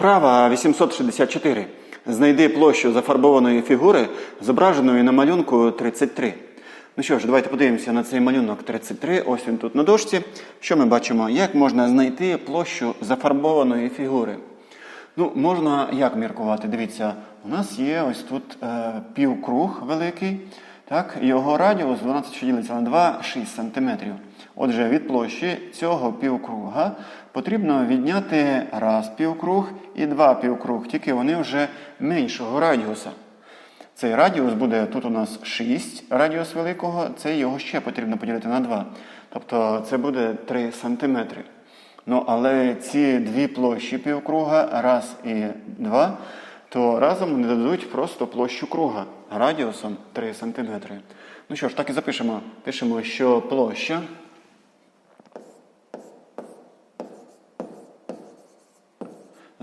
Вправа 864. Знайди площу зафарбованої фігури, зображеної на малюнку 33. Ну що ж, давайте подивимося на цей малюнок 33. Ось він тут на дошці. Що ми бачимо? Як можна знайти площу зафарбованої фігури? Ну, можна як міркувати? Дивіться, у нас є ось тут е, півкруг великий. Так, його радіус 12, що ділиться на 2, 6 см. Отже, від площі цього півкруга потрібно відняти раз півкруг і два півкруг, тільки вони вже меншого радіуса. Цей радіус буде тут у нас 6 радіус великого, це його ще потрібно поділити на 2. Тобто це буде 3 см. Ну, але ці дві площі півкруга, раз і два, то разом вони дадуть просто площу круга радіусом 3 см. Ну що ж, так і запишемо. Пишемо, що площа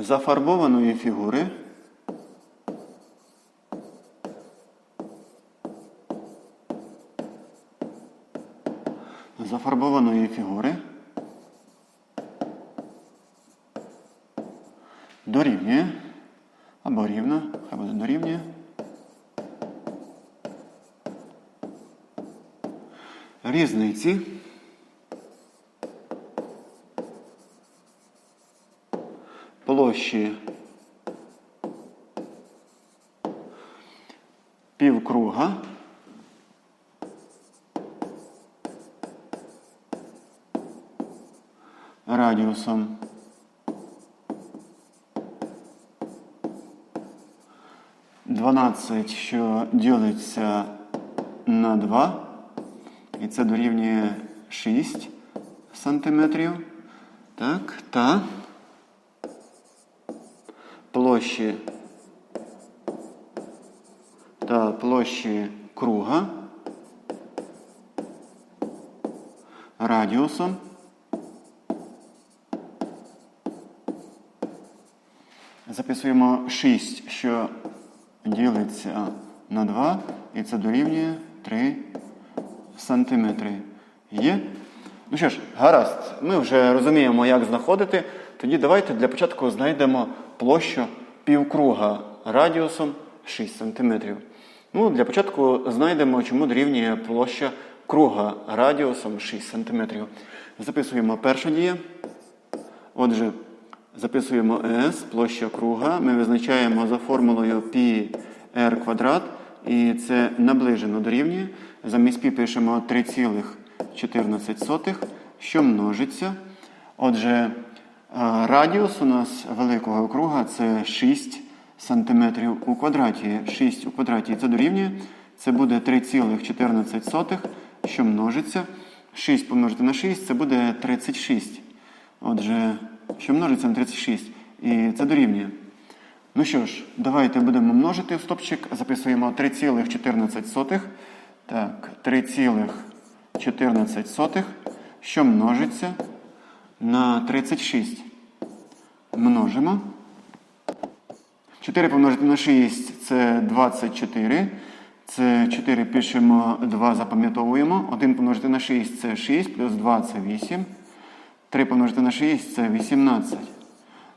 зафарбованої фігури. Зафарбованої фігури. Дорівнює. Або рівно, хай буде дорівнює. Різниці площі. Півкруга. Радіусом. 12, що ділиться на 2, і це дорівнює 6 сантиметрів. Так, та площі та площі круга радіусом записуємо 6, що ділиться на 2, і це дорівнює 3 сантиметри. Є? Ну що ж, гаразд, ми вже розуміємо, як знаходити. Тоді давайте для початку знайдемо площу півкруга радіусом 6 см. Ну, для початку знайдемо, чому дорівнює площа круга радіусом 6 см. Записуємо перша дія. Отже, записуємо S, площа круга. Ми визначаємо за формулою π r квадрат. І це наближено дорівнює. Замість π пишемо 3,14, що множиться. Отже, радіус у нас великого круга це 6 см у квадраті. 6 у квадраті це дорівнює. Це буде 3,14, що множиться. 6 помножити на 6 це буде 36. Отже, що множиться на 36. І це дорівнює. Ну що ж, давайте будемо множити стопчик. Записуємо 3,14. Так, 3,14, що множиться на 36. Множимо. 4 помножити на 6 це 24. Це 4 пишемо, 2 запам'ятовуємо. 1 помножити на 6 це 6, плюс 2 це 8. 3 помножити на 6 це 18.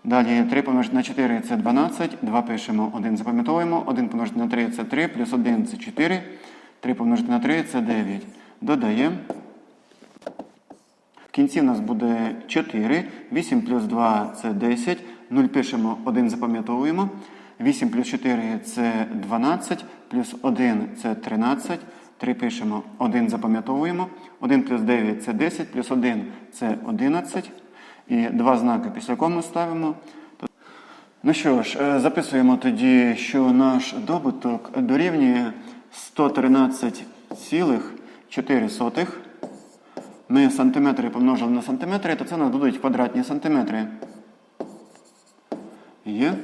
Далі 3 помножити на 4 це 12. 2 пишемо, 1 запам'ятовуємо. 1 помножити на 3 це 3, плюс 1 це 4. 3 помножити на 3 це 9. Додаємо. В кінці в нас буде 4. 8 плюс 2 це 10. 0 пишемо, 1 запам'ятовуємо. 8 плюс 4 це 12, плюс 1 це 13. 3 пишемо, 1 запам'ятовуємо. 1 плюс 9 це 10, плюс 1 це 11. І два знаки після кому ставимо. Ну що ж, е, записуємо тоді, що наш добуток дорівнює 113,4. Ми сантиметри помножили на сантиметри, то це у нас будуть квадратні сантиметри. Є.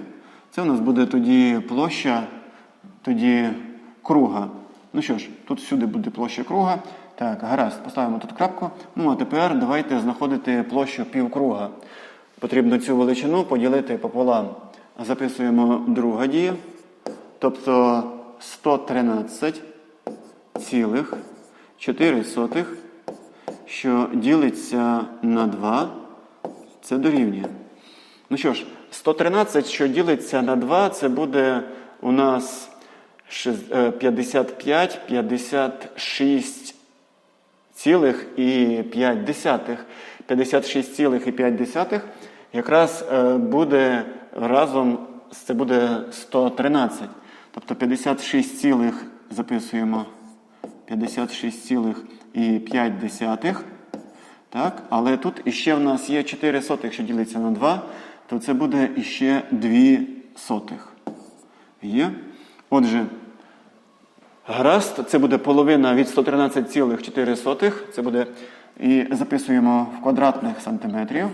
Це у нас буде тоді площа тоді круга. Ну що ж, тут всюди буде площа круга. Так, гаразд, поставимо тут крапку. Ну, а тепер давайте знаходити площу півкруга. Потрібно цю величину поділити пополам. Записуємо друга дія. Тобто 113,4, що ділиться на 2, це дорівнює. Ну що ж, 113, що ділиться на 2, це буде у нас шиз- е, 55, 56 цілих і 5 десятих. 56,5 десятих якраз е, буде разом, це буде 113. Тобто 56 цілих записуємо 56,5 десятих. Так? Але тут іще в нас є 4 сотих, що ділиться на 2, то це буде іще 2 сотих. Є? Отже, гаразд, це буде половина від 113,4. Це буде. І записуємо в квадратних сантиметрів.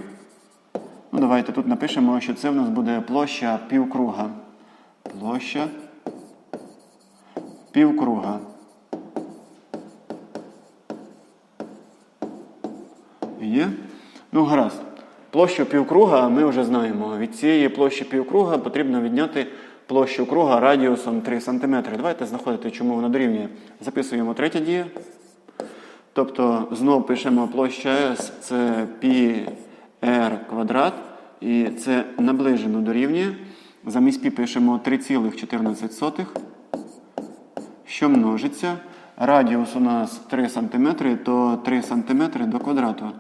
Ну, давайте тут напишемо, що це в нас буде площа півкруга. Площа півкруга. Є? Ну, гаразд. Площу півкруга ми вже знаємо. Від цієї площі півкруга потрібно відняти площу круга радіусом 3 см. Давайте знаходити, чому вона дорівнює. Записуємо третя дія. Тобто знову пишемо площа S, це πr квадрат, і це наближено дорівнює. Замість π пишемо 3,14, що множиться. Радіус у нас 3 см, то 3 см до квадрату.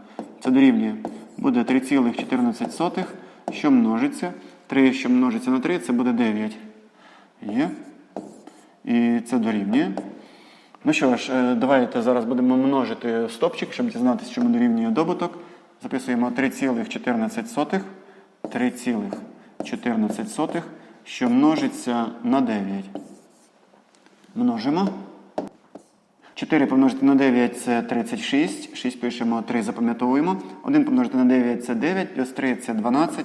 Це дорівнює. Буде 3,14, що множиться. 3, що множиться на 3, це буде 9. Є. І це дорівнює. Ну що ж, е, давайте зараз будемо множити стопчик, щоб дізнатися, чому дорівнює добуток. Записуємо 3,14. 3,14, що множиться на 9. Множимо. 4 помножити на 9 це 36. 6 пишемо, 3 запам'ятовуємо. 1 помножити на 9 це 9, плюс 3 це 12.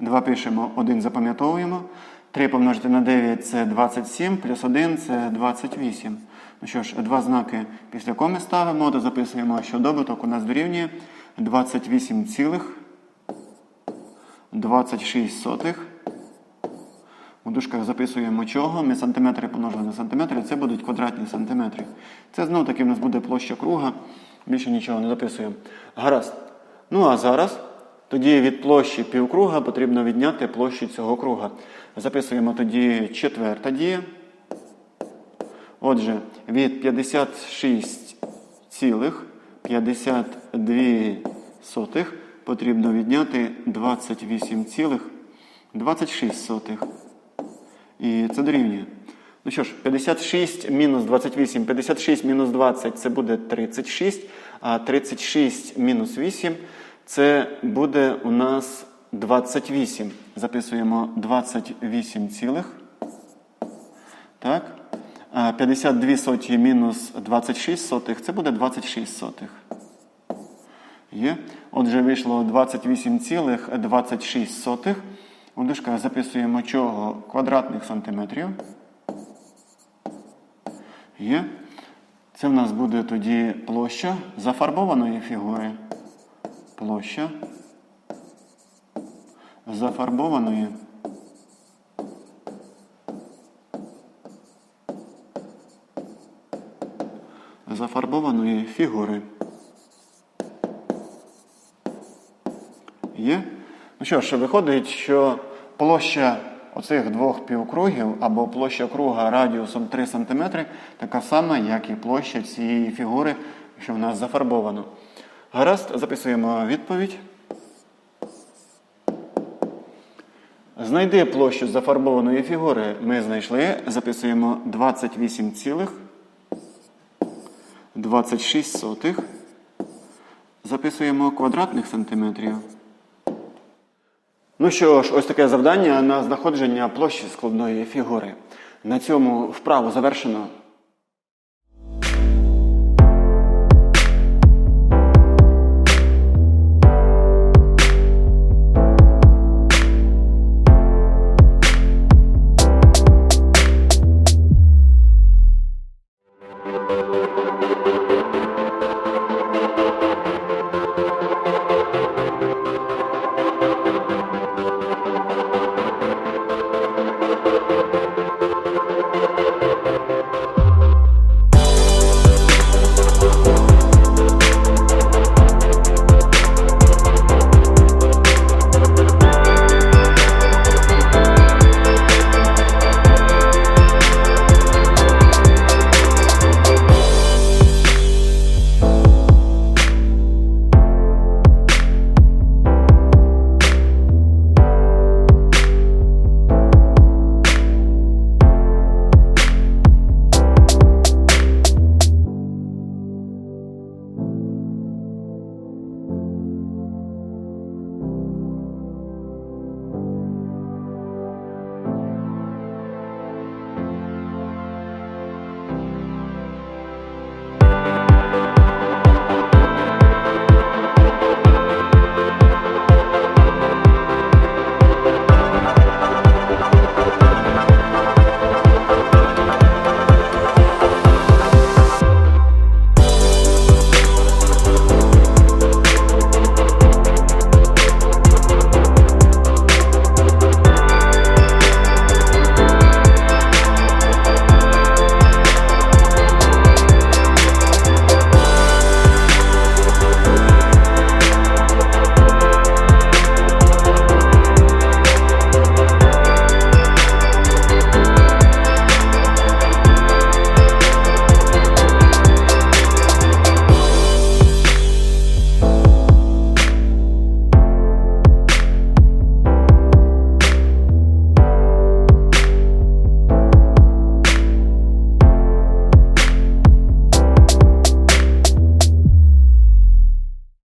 2 пишемо, 1 запам'ятовуємо. 3 помножити на 9 це 27, плюс 1 це 28. Ну що ж, два знаки після коми ставимо, то записуємо, що добуток у нас дорівнює 28 цілих 26 сотих. У дужках записуємо чого. Ми сантиметри помножили на сантиметри, це будуть квадратні сантиметри. Це знов таки в нас буде площа круга. Більше нічого не записуємо. Гаразд. Ну а зараз тоді від площі півкруга потрібно відняти площу цього круга. Записуємо тоді четверта дія. Отже, від 56,52 потрібно відняти 28,26. І це дорівнює. Ну що ж, 56 мінус 28, 56 мінус 20 це буде 36, а 36 мінус 8 це буде у нас 28. Записуємо 28 цілих. Так. 52 соті мінус 26 сотих це буде 26 сотих. Є. Отже, вийшло 28,26 сотих. У дужках записуємо чого квадратних сантиметрів. Є. Це в нас буде тоді площа зафарбованої фігури. Площа зафарбованої. Зафарбованої фігури. Є? Ну що ж, виходить, що площа оцих двох півкругів або площа круга радіусом 3 см така сама, як і площа цієї фігури, що в нас зафарбовано. Гаразд, записуємо відповідь. Знайди площу зафарбованої фігури. Ми знайшли. Записуємо 28 цілих 26 сотих. Записуємо квадратних сантиметрів. Ну що ж, ось таке завдання на знаходження площі складної фігури. На цьому вправу завершено.